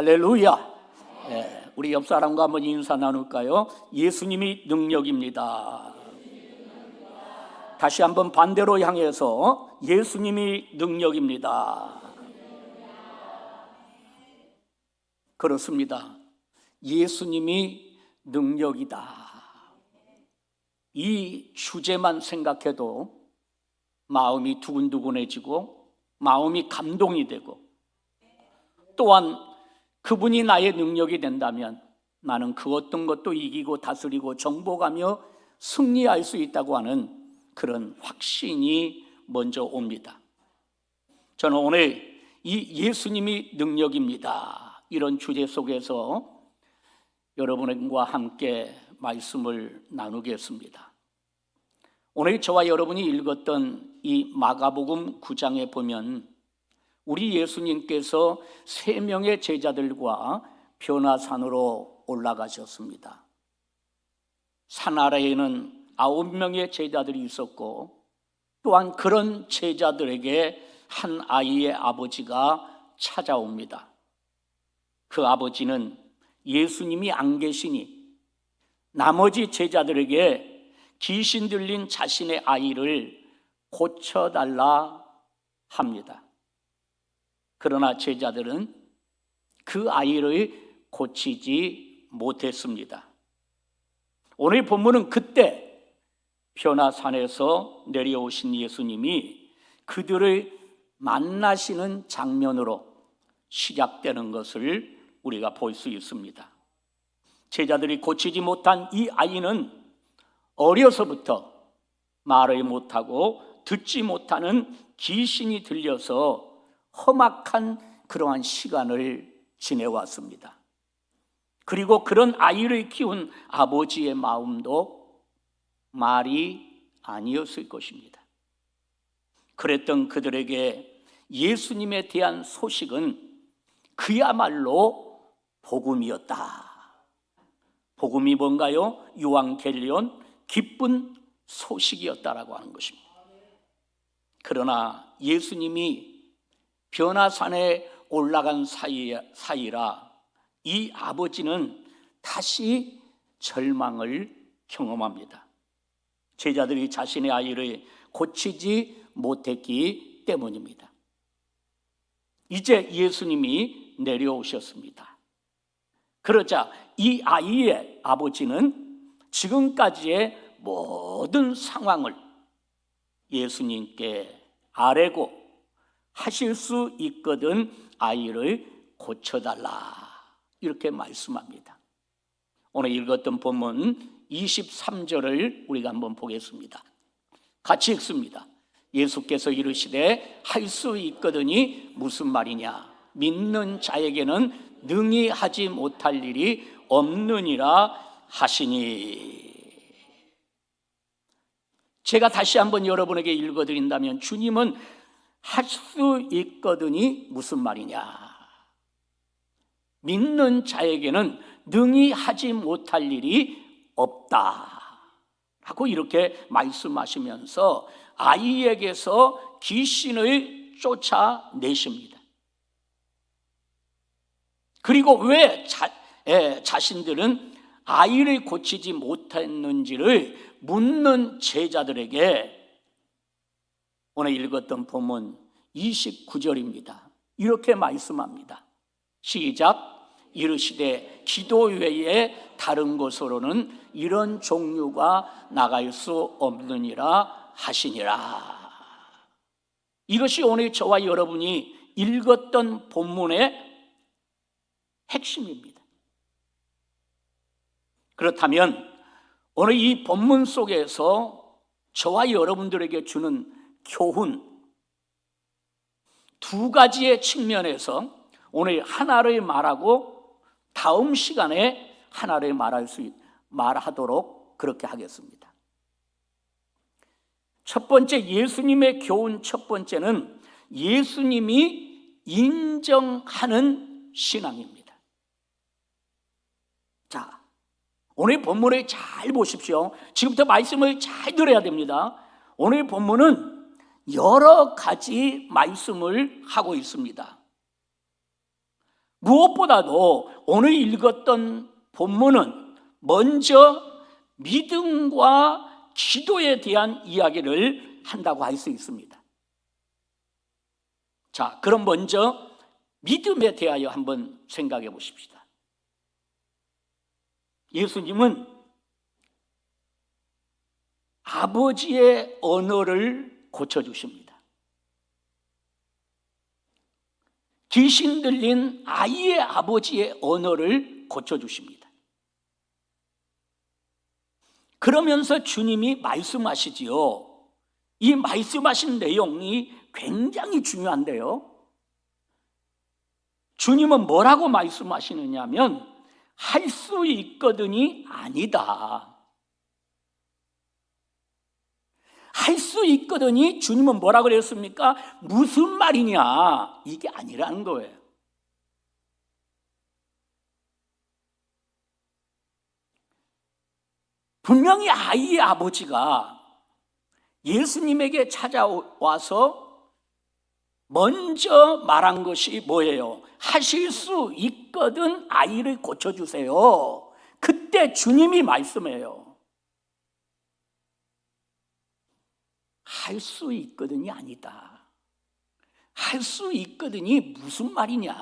할렐루야. 예, 우리 옆 사람과 한번 인사 나눌까요? 예수님이 능력입니다. 다시 한번 반대로 향해서 예수님이 능력입니다. 그렇습니다. 예수님이 능력이다. 이 주제만 생각해도 마음이 두근두근해지고 마음이 감동이 되고 또한 그분이 나의 능력이 된다면 나는 그 어떤 것도 이기고 다스리고 정복하며 승리할 수 있다고 하는 그런 확신이 먼저 옵니다. 저는 오늘 이 예수님이 능력입니다. 이런 주제 속에서 여러분과 함께 말씀을 나누겠습니다. 오늘 저와 여러분이 읽었던 이 마가복음 9장에 보면 우리 예수님께서 세 명의 제자들과 변화산으로 올라가셨습니다. 산 아래에는 아홉 명의 제자들이 있었고 또한 그런 제자들에게 한 아이의 아버지가 찾아옵니다. 그 아버지는 예수님이 안 계시니 나머지 제자들에게 귀신 들린 자신의 아이를 고쳐달라 합니다. 그러나 제자들은 그 아이를 고치지 못했습니다. 오늘 본문은 그때 변화산에서 내려오신 예수님이 그들을 만나시는 장면으로 시작되는 것을 우리가 볼 수 있습니다. 제자들이 고치지 못한 이 아이는 어려서부터 말을 못하고 듣지 못하는 귀신이 들려서 험악한 그러한 시간을 지내왔습니다. 그리고 그런 아이를 키운 아버지의 마음도 말이 아니었을 것입니다. 그랬던 그들에게 예수님에 대한 소식은 그야말로 복음이었다. 복음이 뭔가요? 유앙겔리온 기쁜 소식이었다라고 하는 것입니다. 그러나 예수님이 변화산에 올라간 사이, 사이라 이 아버지는 다시 절망을 경험합니다. 제자들이 자신의 아이를 고치지 못했기 때문입니다. 이제 예수님이 내려오셨습니다. 그러자 이 아이의 아버지는 지금까지의 모든 상황을 예수님께 아뢰고 하실 수 있거든 아이를 고쳐달라. 이렇게 말씀합니다. 오늘 읽었던 본문 23절을 우리가 한번 보겠습니다. 같이 읽습니다. 예수께서 이르시되 할 수 있거든이 무슨 말이냐? 믿는 자에게는 능히 하지 못할 일이 없느니라 하시니. 제가 다시 한번 여러분에게 읽어드린다면 주님은 할 수 있거든이 무슨 말이냐? 믿는 자에게는 능히 하지 못할 일이 없다. 하고 이렇게 말씀하시면서 아이에게서 귀신을 쫓아내십니다. 그리고 왜 자, 에, 자신들은 아이를 고치지 못했는지를 묻는 제자들에게 오늘 읽었던 본문 29절입니다. 이렇게 말씀합니다. 시작. 이르시되 기도 외에 다른 곳으로는 이런 종류가 나갈 수 없느니라 하시니라. 이것이 오늘 저와 여러분이 읽었던 본문의 핵심입니다. 그렇다면 오늘 이 본문 속에서 저와 여러분들에게 주는 교훈 두 가지의 측면에서 오늘 하나를 말하고 다음 시간에 하나를 말할 수 있, 말하도록 그렇게 하겠습니다. 첫 번째 예수님의 교훈 첫 번째는 예수님이 인정하는 신앙입니다. 자, 오늘 본문을 잘 보십시오. 지금부터 말씀을 잘 들어야 됩니다. 오늘 본문은 여러 가지 말씀을 하고 있습니다. 무엇보다도 오늘 읽었던 본문은 먼저 믿음과 기도에 대한 이야기를 한다고 할 수 있습니다. 자, 그럼 먼저 믿음에 대하여 한번 생각해 보십시다. 예수님은 아버지의 언어를 고쳐주십니다. 귀신 들린 아이의 아버지의 언어를 고쳐주십니다. 그러면서 주님이 말씀하시지요. 이 말씀하신 내용이 굉장히 중요한데요. 주님은 뭐라고 말씀하시느냐면 할 수 있거든이 아니다. 할 수 있거든이 주님은 뭐라 그랬습니까? 무슨 말이냐? 이게 아니라는 거예요. 분명히 아이의 아버지가 예수님에게 찾아와서 먼저 말한 것이 뭐예요? 하실 수 있거든 아이를 고쳐주세요. 그때 주님이 말씀해요. 할 수 있거든이 아니다. 할 수 있거든이 무슨 말이냐?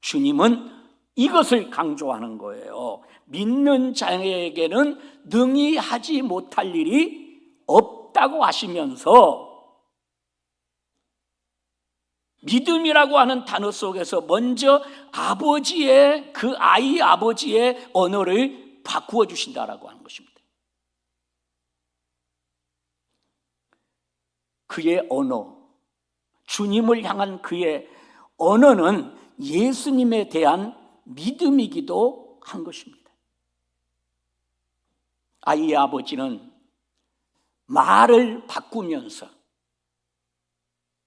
주님은 이것을 강조하는 거예요. 믿는 자에게는 능히 하지 못할 일이 없다고 하시면서 믿음이라고 하는 단어 속에서 먼저 아버지의 그 아이 아버지의 언어를 바꾸어 주신다라고 하는 것입니다. 그의 언어, 주님을 향한 그의 언어는 예수님에 대한 믿음이기도 한 것입니다. 아이의 아버지는 말을 바꾸면서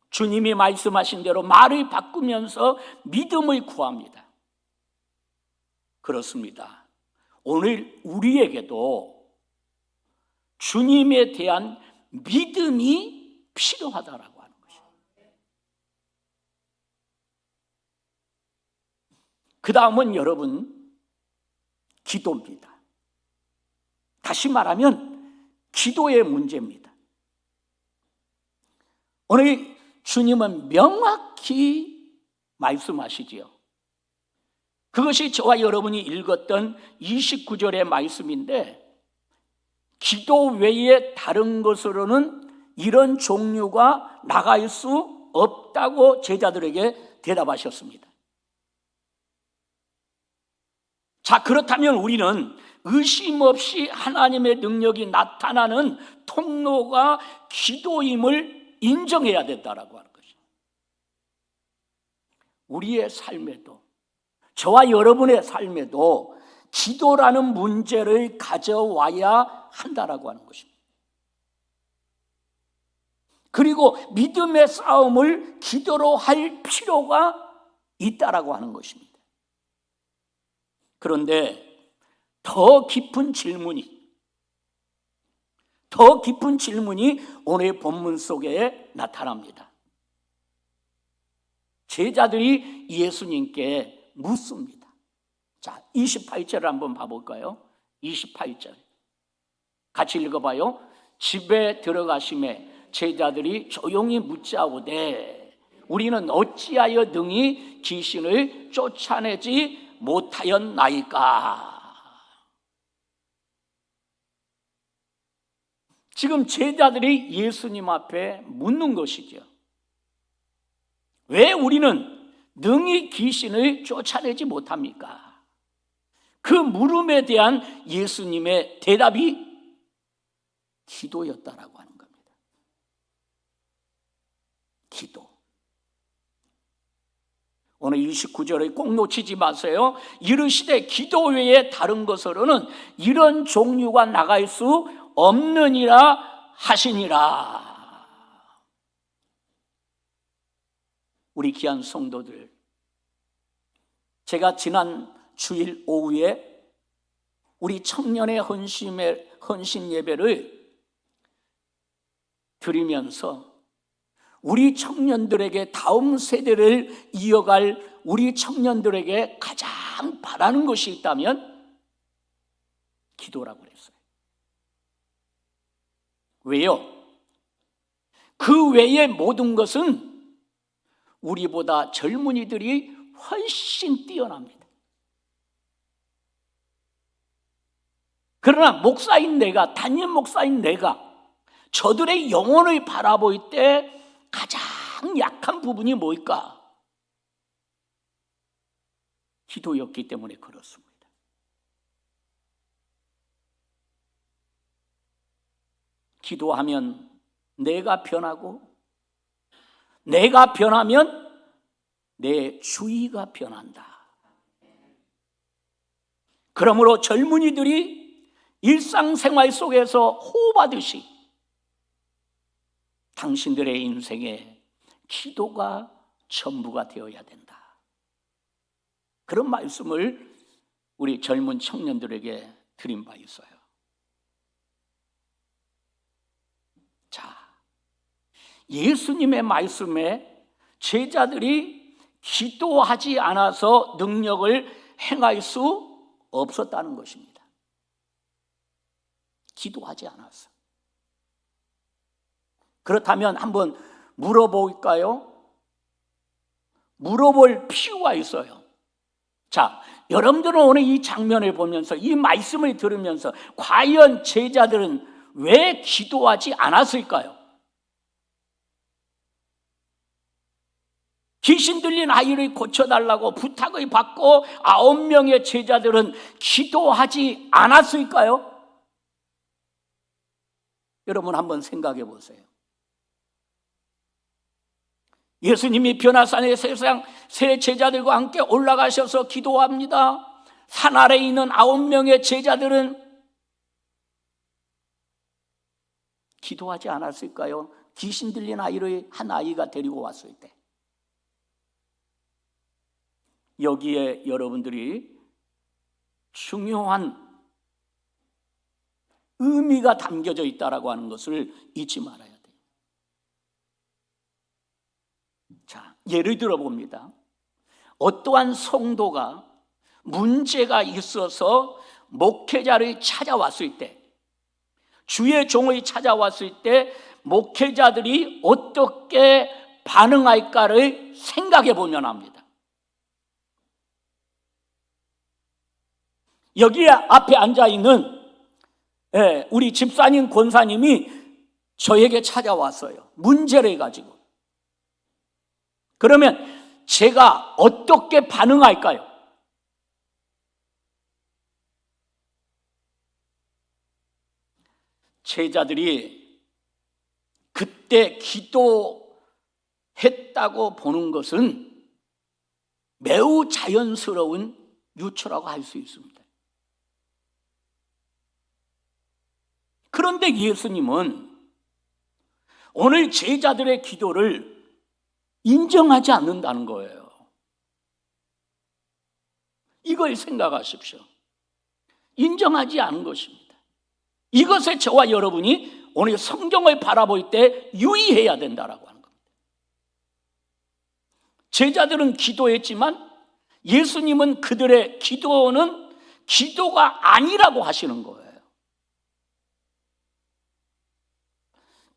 주님이 말씀하신 대로 말을 바꾸면서 믿음을 구합니다. 그렇습니다. 오늘 우리에게도 주님에 대한 믿음이 필요하다라고 하는 것입니다. 그 다음은 여러분, 기도입니다. 다시 말하면, 기도의 문제입니다. 오늘 주님은 명확히 말씀하시지요. 그것이 저와 여러분이 읽었던 29절의 말씀인데, 기도 외에 다른 것으로는 이런 종류가 나갈 수 없다고 제자들에게 대답하셨습니다. 자, 그렇다면 우리는 의심 없이 하나님의 능력이 나타나는 통로가 기도임을 인정해야 된다라고 하는 것이. 우리의 삶에도 저와 여러분의 삶에도 기도라는 문제를 가져와야 한다라고 하는 것입니다. 그리고 믿음의 싸움을 기도로 할 필요가 있다라고 하는 것입니다. 그런데 더 깊은 질문이 더 깊은 질문이 오늘 본문 속에 나타납니다. 제자들이 예수님께 묻습니다. 자, 28절을 한번 봐볼까요? 28절. 같이 읽어봐요. 집에 들어가심에 제자들이 조용히 묻자오되 우리는 어찌하여 능히 귀신을 쫓아내지 못하였나이까? 지금 제자들이 예수님 앞에 묻는 것이죠. 왜 우리는 능히 귀신을 쫓아내지 못합니까? 그 물음에 대한 예수님의 대답이 기도였다라고 겁니다. 기도. 오늘 29절을 꼭 놓치지 마세요. 이르시되 기도 외에 다른 것으로는 이런 종류가 나갈 수 없느니라 하시니라. 우리 귀한 성도들, 제가 지난 주일 오후에 우리 청년의 헌신의 헌신 예배를 드리면서 우리 청년들에게 다음 세대를 이어갈 우리 청년들에게 가장 바라는 것이 있다면 기도라고 그랬어요. 왜요? 그 외의 모든 것은 우리보다 젊은이들이 훨씬 뛰어납니다. 그러나 목사인 내가, 단임 목사인 내가 저들의 영혼을 바라볼 때 가장 약한 부분이 뭘까? 기도였기 때문에 그렇습니다. 기도하면 내가 변하고 내가 변하면 내 주위가 변한다. 그러므로 젊은이들이 일상생활 속에서 호흡하듯이 당신들의 인생에 기도가 전부가 되어야 된다. 그런 말씀을 우리 젊은 청년들에게 드린 바 있어요. 자, 예수님의 말씀에 제자들이 기도하지 않아서 능력을 행할 수 없었다는 것입니다. 기도하지 않았어. 그렇다면 한번 물어볼까요? 물어볼 필요가 있어요. 자, 여러분들은 오늘 이 장면을 보면서 이 말씀을 들으면서 과연 제자들은 왜 기도하지 않았을까요? 귀신 들린 아이를 고쳐달라고 부탁을 받고 아홉 명의 제자들은 기도하지 않았을까요? 여러분 한번 생각해 보세요. 예수님이 변화산에 세상 새 제자들과 함께 올라가셔서 기도합니다. 산 아래에 있는 아홉 명의 제자들은 기도하지 않았을까요? 귀신 들린 아이를 한 아이가 데리고 왔을 때. 여기에 여러분들이 중요한 의미가 담겨져 있다라고 하는 것을 잊지 말아야 돼요. 자, 예를 들어 봅니다. 어떠한 성도가 문제가 있어서 목회자를 찾아왔을 때, 주의 종을 찾아왔을 때, 목회자들이 어떻게 반응할까를 생각해 보면 합니다. 여기에 앞에 앉아 있는 예, 우리 집사님 권사님이 저에게 찾아왔어요. 문제를 가지고. 그러면 제가 어떻게 반응할까요? 제자들이 그때 기도했다고 보는 것은 매우 자연스러운 유추라고 할 수 있습니다. 그런데 예수님은 오늘 제자들의 기도를 인정하지 않는다는 거예요. 이걸 생각하십시오. 인정하지 않은 것입니다. 이것에 저와 여러분이 오늘 성경을 바라볼 때 유의해야 된다라고 하는 겁니다. 제자들은 기도했지만 예수님은 그들의 기도는 기도가 아니라고 하시는 거예요.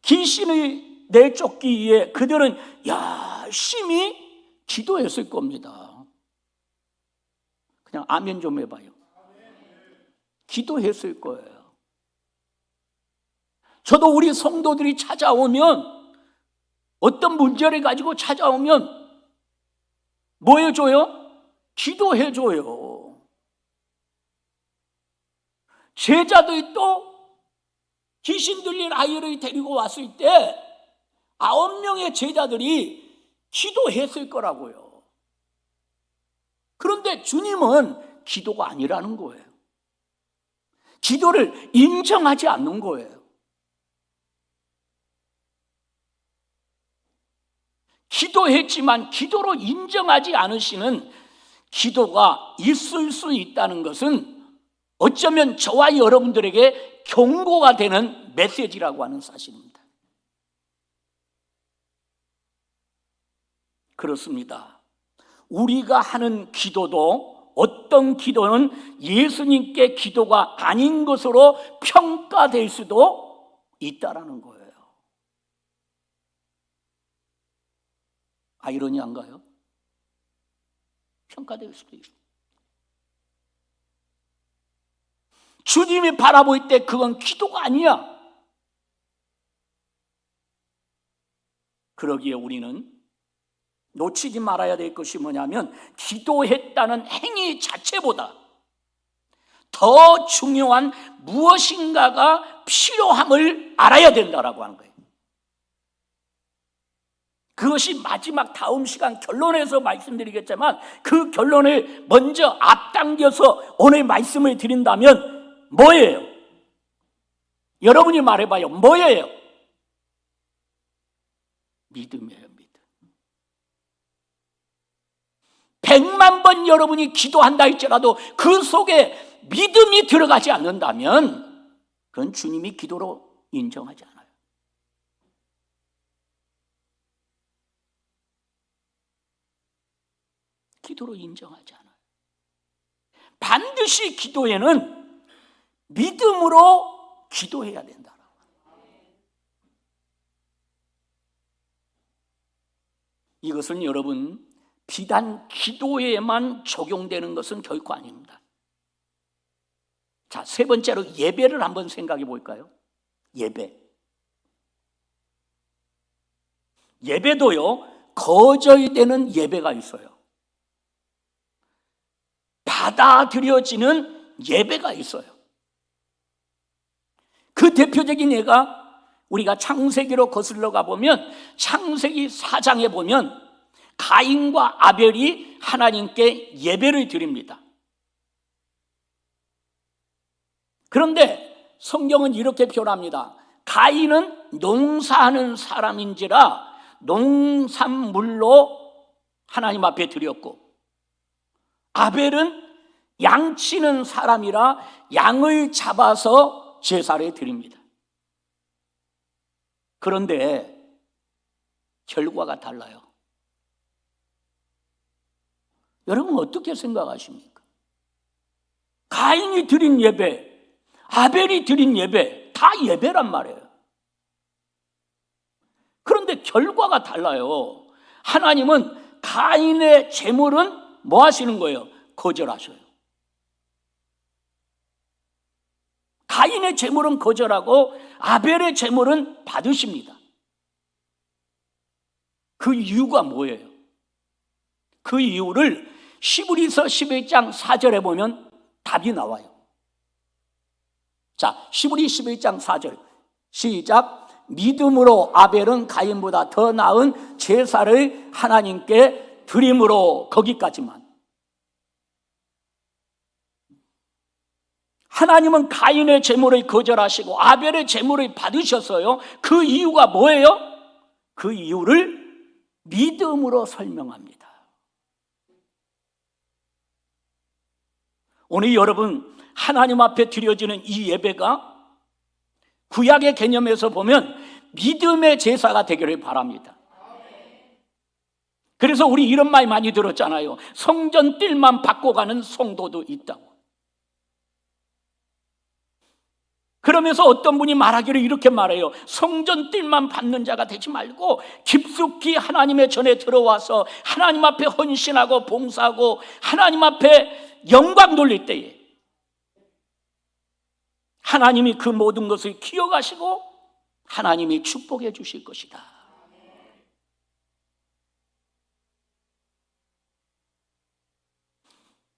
귀신을 내쫓기 위해 그들은 열심히 기도했을 겁니다. 그냥 아멘 좀 해봐요. 기도했을 거예요. 저도 우리 성도들이 찾아오면 어떤 문제를 가지고 찾아오면 뭐 해줘요? 기도해줘요. 제자들이 또 귀신 들린 아이를 데리고 왔을 때 아홉 명의 제자들이 기도했을 거라고요. 그런데 주님은 기도가 아니라는 거예요. 기도를 인정하지 않는 거예요. 기도했지만 기도로 인정하지 않으시는 기도가 있을 수 있다는 것은 어쩌면 저와 여러분들에게 경고가 되는 메시지라고 하는 사실입니다. 그렇습니다. 우리가 하는 기도도 어떤 기도는 예수님께 기도가 아닌 것으로 평가될 수도 있다라는 거예요. 아이러니한가요? 평가될 수도 있어요. 주님이 바라볼 때 그건 기도가 아니야. 그러기에 우리는 놓치지 말아야 될 것이 뭐냐면 기도했다는 행위 자체보다 더 중요한 무엇인가가 필요함을 알아야 된다라고 하는 거예요. 그것이 마지막 다음 시간 결론에서 말씀드리겠지만 그 결론을 먼저 앞당겨서 오늘 말씀을 드린다면 뭐예요? 여러분이 말해봐요. 뭐예요? 믿음이에요, 믿음. 백만 번 여러분이 기도한다 할지라도 그 속에 믿음이 들어가지 않는다면 그건 주님이 기도로 인정하지 않아요. 기도로 인정하지 않아요. 반드시 기도에는 믿음으로 기도해야 된다. 이것은 여러분 비단 기도에만 적용되는 것은 결코 아닙니다. 자, 세 번째로 예배를 한번 생각해 볼까요? 예배. 예배도요, 거절되는 예배가 있어요. 받아들여지는 예배가 있어요. 그 대표적인 예가 우리가 창세기로 거슬러 가보면 창세기 4장에 보면 가인과 아벨이 하나님께 예배를 드립니다. 그런데 성경은 이렇게 표현합니다. 가인은 농사하는 사람인지라 농산물로 하나님 앞에 드렸고 아벨은 양치는 사람이라 양을 잡아서 제사를 드립니다. 그런데 결과가 달라요. 여러분 어떻게 생각하십니까? 가인이 드린 예배, 아벨이 드린 예배, 다 예배란 말이에요. 그런데 결과가 달라요. 하나님은 가인의 재물은 뭐 하시는 거예요? 거절하셔요. 가인의 재물은 거절하고 아벨의 재물은 받으십니다. 그 이유가 뭐예요? 그 이유를 시브리서 11장 4절에 보면 답이 나와요. 자, 시브리 11장 4절. 시작. 믿음으로 아벨은 가인보다 더 나은 제사를 하나님께 드림으로 거기까지만. 하나님은 가인의 재물을 거절하시고 아벨의 재물을 받으셨어요. 그 이유가 뭐예요? 그 이유를 믿음으로 설명합니다. 오늘 여러분 하나님 앞에 드려지는 이 예배가 구약의 개념에서 보면 믿음의 제사가 되기를 바랍니다. 그래서 우리 이런 말 많이 들었잖아요. 성전 뜰만 바꿔가는 성도도 있다고. 그러면서 어떤 분이 말하기를 이렇게 말해요. 성전 뜰만 받는 자가 되지 말고 깊숙이 하나님의 전에 들어와서 하나님 앞에 헌신하고 봉사하고 하나님 앞에 영광 돌릴 때에 하나님이 그 모든 것을 기억하시고 하나님이 축복해 주실 것이다.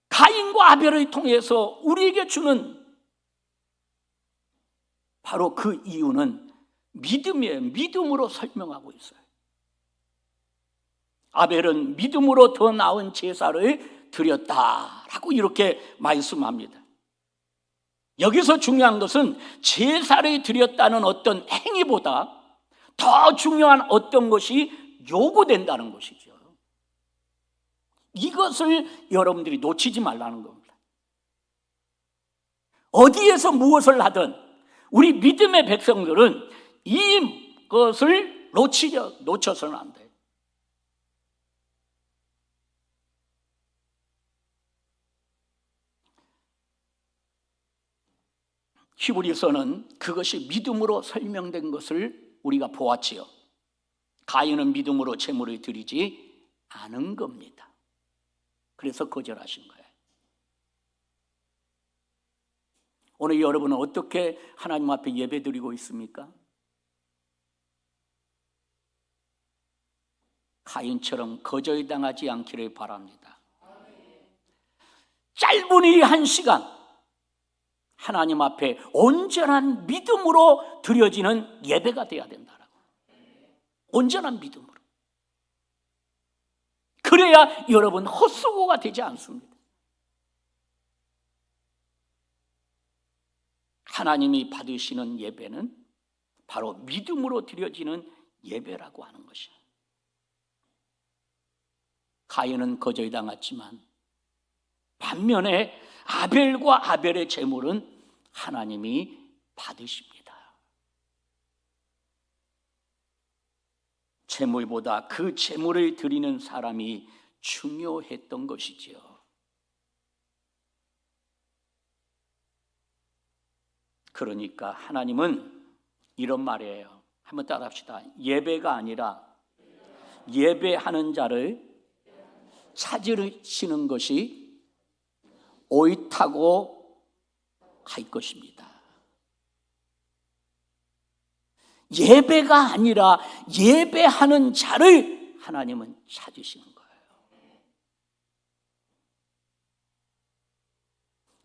가인과 아벨을 통해서 우리에게 주는 바로 그 이유는 믿음이에요. 믿음으로 설명하고 있어요. 아벨은 믿음으로 더 나은 제사를 드렸다라고 이렇게 말씀합니다. 여기서 중요한 것은 제사를 드렸다는 어떤 행위보다 더 중요한 어떤 것이 요구된다는 것이죠. 이것을 여러분들이 놓치지 말라는 겁니다. 어디에서 무엇을 하든 우리 믿음의 백성들은 이것을 놓치려, 놓쳐서는 안 돼요. 히브리서는 그것이 믿음으로 설명된 것을 우리가 보았지요. 가인은 믿음으로 제물을 드리지 않은 겁니다. 그래서 거절하신 거예요. 오늘 여러분은 어떻게 하나님 앞에 예배 드리고 있습니까? 가인처럼 거절당하지 않기를 바랍니다. 짧은 이 한 시간 하나님 앞에 온전한 믿음으로 드려지는 예배가 되어야 된다라고. 온전한 믿음으로. 그래야 여러분 헛수고가 되지 않습니다. 하나님이 받으시는 예배는 바로 믿음으로 드려지는 예배라고 하는 것이에요. 가인은 거절당했지만 반면에 아벨과 아벨의 제물은 하나님이 받으십니다. 제물보다 그 제물을 드리는 사람이 중요했던 것이지요. 그러니까 하나님은 이런 말이에요. 한번 따라합시다. 예배가 아니라 예배하는 자를 찾으시는 것이 옳다고 할 것입니다. 예배가 아니라 예배하는 자를 하나님은 찾으시는 거예요.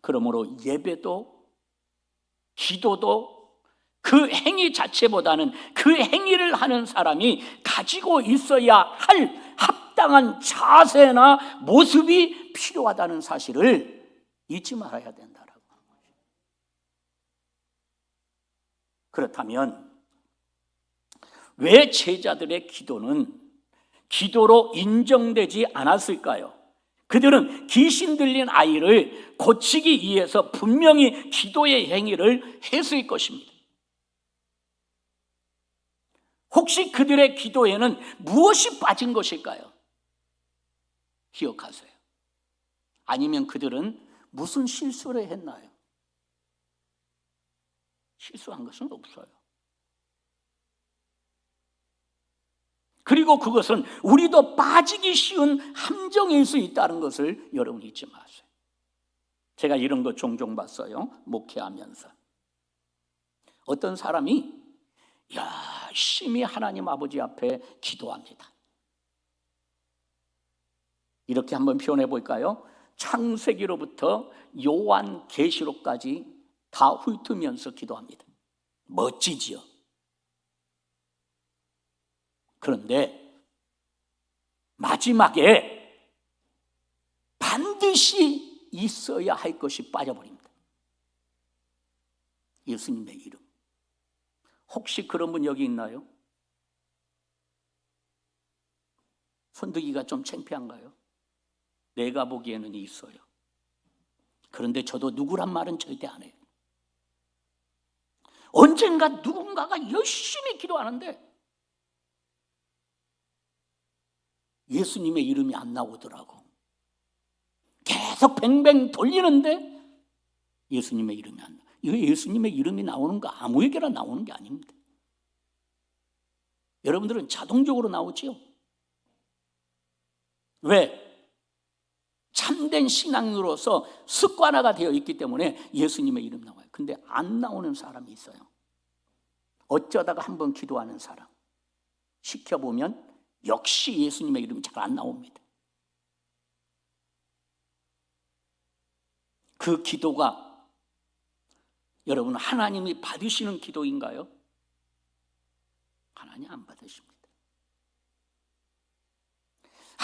그러므로 예배도 기도도 그 행위 자체보다는 그 행위를 하는 사람이 가지고 있어야 할 합당한 자세나 모습이 필요하다는 사실을 잊지 말아야 된다라고 하는 거죠. 그렇다면 왜 제자들의 기도는 기도로 인정되지 않았을까요? 그들은 귀신 들린 아이를 고치기 위해서 분명히 기도의 행위를 했을 것입니다. 혹시 그들의 기도에는 무엇이 빠진 것일까요? 기억하세요. 아니면 그들은 무슨 실수를 했나요? 실수한 것은 없어요. 그리고 그것은 우리도 빠지기 쉬운 함정일 수 있다는 것을 여러분 잊지 마세요. 제가 이런 거 종종 봤어요. 목회하면서. 어떤 사람이 열심히 하나님 아버지 앞에 기도합니다. 이렇게 한번 표현해 볼까요? 창세기로부터 요한 계시록까지 다 훑으면서 기도합니다. 멋지지요. 그런데 마지막에 반드시 있어야 할 것이 빠져버립니다. 예수님의 이름. 혹시 그런 분 여기 있나요? 손들기가 좀 창피한가요? 내가 보기에는 있어요. 그런데 저도 누구란 말은 절대 안 해요. 언젠가 누군가가 열심히 기도하는데 예수님의 이름이 안 나오더라고. 계속 뱅뱅 돌리는데 예수님의 이름이 안 나. 이거 예수님의 이름이 나오는 거 아무에게나 나오는 게 아닙니다. 여러분들은 자동적으로 나오지요. 왜? 참된 신앙으로서 습관화가 되어 있기 때문에 예수님의 이름 나와요. 근데 안 나오는 사람이 있어요. 어쩌다가 한번 기도하는 사람. 시켜보면 역시 예수님의 이름이 잘 안 나옵니다. 그 기도가 여러분 하나님이 받으시는 기도인가요? 하나님 안 받으십니다.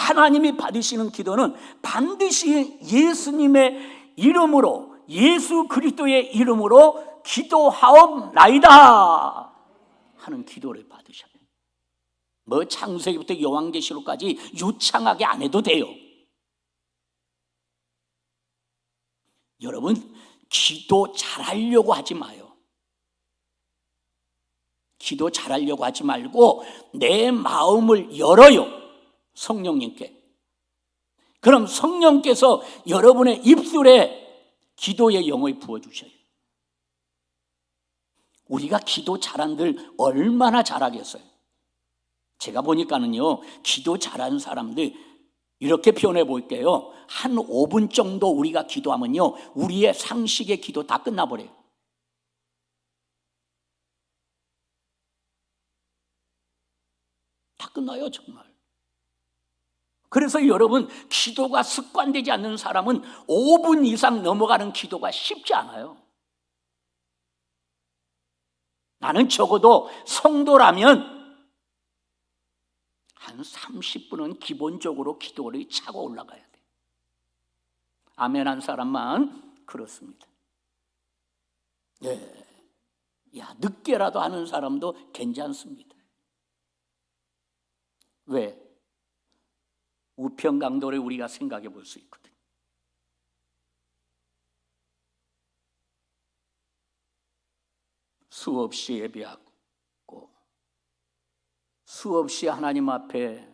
하나님이 받으시는 기도는 반드시 예수님의 이름으로 예수 그리스도의 이름으로 기도하옵나이다 하는 기도를 받으셔야 돼요. 뭐 창세기부터 요한계시록까지 유창하게 안 해도 돼요. 여러분 기도 잘하려고 하지 마요. 기도 잘하려고 하지 말고 내 마음을 열어요. 성령님께. 그럼 성령께서 여러분의 입술에 기도의 영을 부어주셔요. 우리가 기도 잘한들 얼마나 잘하겠어요? 제가 보니까는요, 기도 잘하는 사람들 이렇게 표현해 볼게요. 한 5분 정도 우리가 기도하면요, 우리의 상식의 기도 다 끝나버려요. 다 끝나요, 정말. 그래서 여러분, 기도가 습관되지 않는 사람은 5분 이상 넘어가는 기도가 쉽지 않아요. 나는 적어도 성도라면 한 30분은 기본적으로 기도를 차고 올라가야 돼. 아멘 한 사람만 그렇습니다. 예. 야, 늦게라도 하는 사람도 괜찮습니다. 왜? 우편 강도를 우리가 생각해 볼 수 있거든. 수없이 예배하고 수없이 하나님 앞에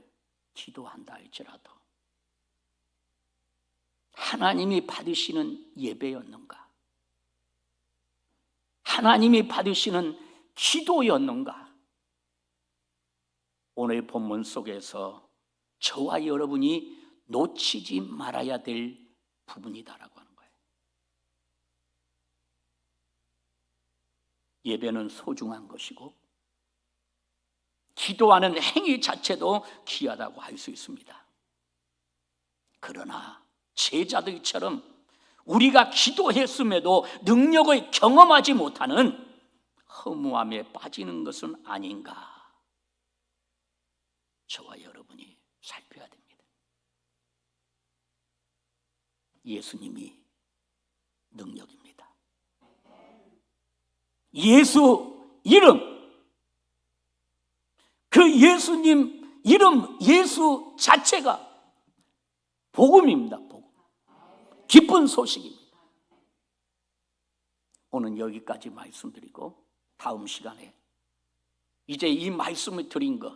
기도한다 할지라도 하나님이 받으시는 예배였는가? 하나님이 받으시는 기도였는가? 오늘 본문 속에서 저와 여러분이 놓치지 말아야 될 부분이다라고 하는 거예요. 예배는 소중한 것이고 기도하는 행위 자체도 귀하다고 할 수 있습니다. 그러나 제자들처럼 우리가 기도했음에도 능력을 경험하지 못하는 허무함에 빠지는 것은 아닌가? 저와 여러분이 살펴야 됩니다. 예수님이 능력입니다. 예수 이름 그 예수님 이름 예수 자체가 복음입니다. 복음. 기쁜 소식입니다. 오늘 여기까지 말씀드리고 다음 시간에 이제 이 말씀을 드린 거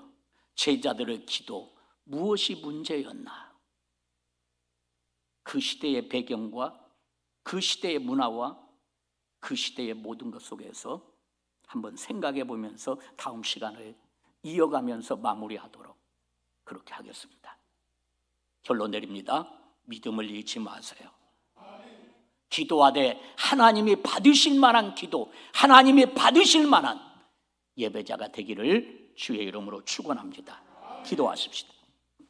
제자들의 기도 무엇이 문제였나? 그 시대의 배경과 그 시대의 문화와 그 시대의 모든 것 속에서 한번 생각해 보면서 다음 시간을 이어가면서 마무리하도록 그렇게 하겠습니다. 결론 내립니다. 믿음을 잃지 마세요. 기도하되 하나님이 받으실 만한 기도, 하나님이 받으실 만한 예배자가 되기를 주의 이름으로 축원합니다. 기도하십시다.